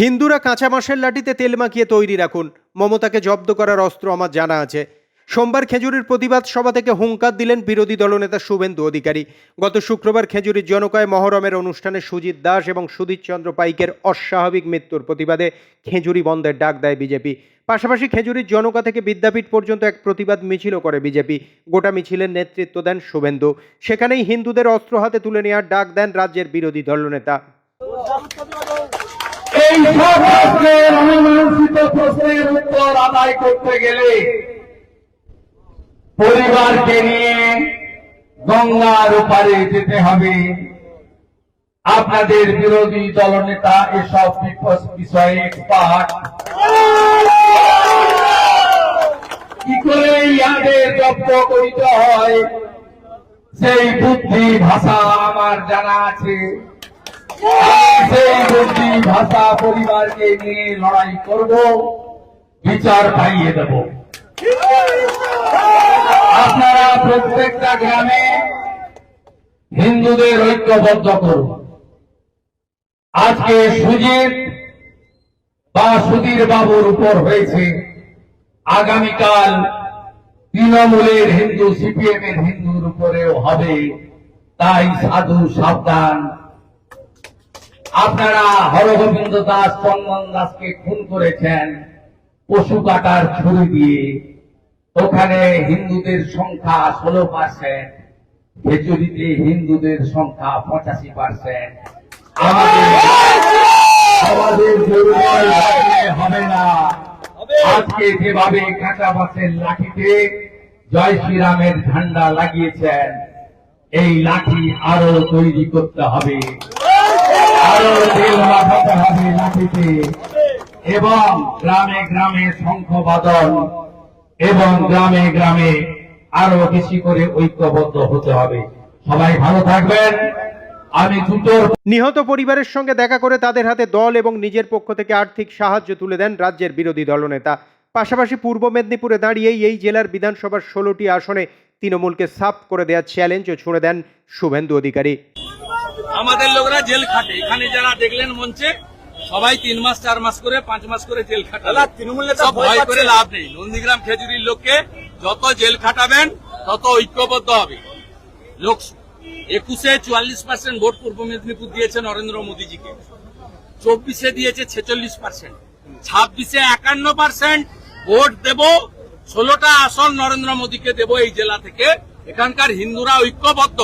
হিন্দুরা কাঁচা মাসের লাঠিতে তেল মাখিয়ে তৈরি রাখুন। মমতাকে জব্দ করার অস্ত্র আমার জানা আছে। সোমবার খেজুরির প্রতিবাদ সভা থেকে হুঙ্কার দিলেন বিরোধী দলনেতা শুভেন্দু অধিকারী। গত শুক্রবার খেজুরির জনকয় মহরমের অনুষ্ঠানে সুজিত দাস এবং সুধীর চন্দ্র পাইকের অস্বাভাবিক মৃত্যুর প্রতিবাদে খেজুরি বন্ধের ডাক দেয় বিজেপি। পাশাপাশি খেজুরির জনকা থেকে বিদ্যাপীঠ পর্যন্ত এক প্রতিবাদ মিছিলও করে বিজেপি। গোটা মিছিলের নেতৃত্ব দেন শুভেন্দু। সেখানেই হিন্দুদের অস্ত্র হাতে তুলে নেওয়ার ডাক দেন রাজ্যের বিরোধী দলনেতা। এই সব অমীমাংসিত প্রশ্নের উত্তর আদায় করতে গেলে পরিবারকে নিয়ে গঙ্গার ওপারে যেতে হবে। আপনাদের বিরোধী দলনেতা এসব বিষয়ে কি করে ইয়াদের জব্দ করিতে হয়? সেই বুদ্ধি ভাষা আমার জানা আছে। সেই বুদ্ধি, ভাষা, পরিবারকে নিয়ে লড়াই করব, বিচার পাইয়ে দেব। আপনারা প্রত্যেকটা গ্রামে হিন্দুদের ঐক্যবদ্ধ করুন। আজকে সুজিত বা সুধীর বাবুর উপর হয়েছে। আগামীকাল তৃণমূলের হিন্দু সিপিএম এর হিন্দুর উপরেও হবে। তাই সাধু সাবধান। আপনারা হরগোবিন্দ দাস চন্দন দাসকে খুন করেছেন, পশু কাটার ছুরি দিয়ে। ওখানে হিন্দুদের সংখ্যা ষোলো পার্সেন্ট খেচুরিতে হিন্দুদের সংখ্যা পঁচাশি পার্সেন্ট। আমাদের হবে না। যেভাবে কাঁচা বাসের লাঠিতে জয় শ্রীরামের ঝান্ডা লাগিয়েছেন, এই লাঠি আরও তৈরি করতে হবে। এবং গ্রামে গ্রামে শঙ্খবাদন এবং গ্রামে গ্রামে আরও বেশি করে ঐক্যবদ্ধ হতে হবে। সবাই ভালো থাকবেন। নিহত পরিবারের সঙ্গে দেখা করে তাদের হাতে দল এবং নিজের পক্ষ থেকে আর্থিক সাহায্য তুলে দেন রাজ্যের বিরোধী দলনেতা। পাশাপাশি পূর্ব মেদিনীপুরে দাঁড়িয়েই এই জেলার বিধানসভার ষোলোটি আসনে তৃণমূলকে সাফ করে দেওয়ার চ্যালেঞ্জও ছুঁড়ে দেন শুভেন্দু অধিকারী। আমাদের লোকরা জেল খাটে। এখানে যারা দেখলেন মঞ্চে সবাই তিন মাস চার মাস করে পাঁচ মাস করে জেল খাটাবে। তৃণমূল নেতা ভয় করে লাভ নেই। নন্দীগ্রাম খেজুরির লোককে যত জেল খাটাবেন তত ঐক্যবদ্ধ হবে। লোক একুশে চুয়াল্লিশ পার্সেন্ট ভোট পূর্ব মেদিনীপুর দিয়েছে নরেন্দ্র মোদীজিকে। চব্বিশে দিয়েছে ছেচল্লিশ পার্সেন্ট ছাব্বিশে একান্ন পার্সেন্ট ভোট দেব ষোলোটা আসন নরেন্দ্র মোদীকে দেব এই জেলা থেকে। এখানকার হিন্দুরা ঐক্যবদ্ধ।